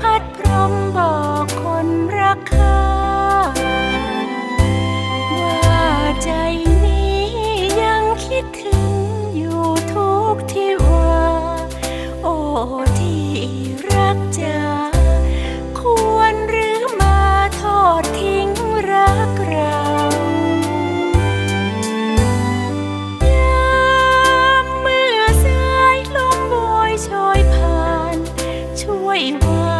พัดพร้อมบอกคนรักเขา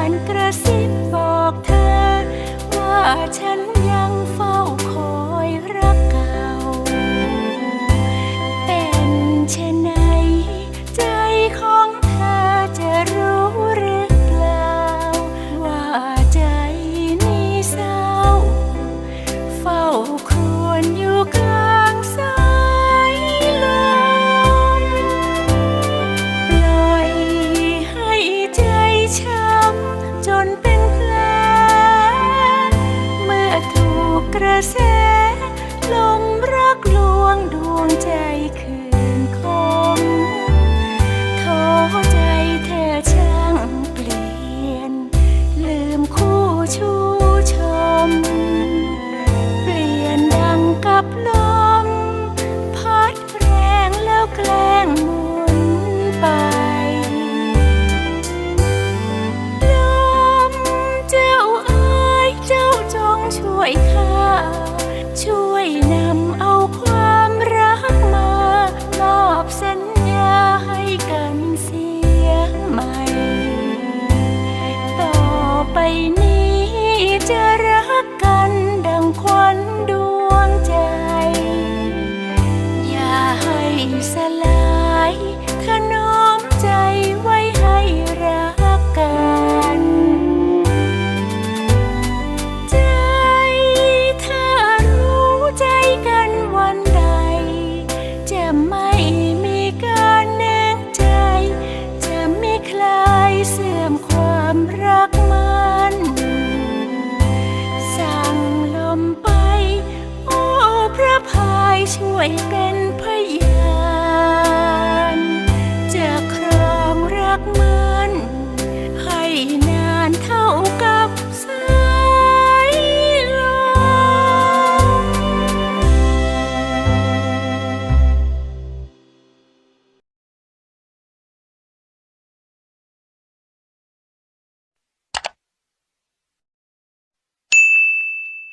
านกระซิบบอกเธอว่าฉัน Salud.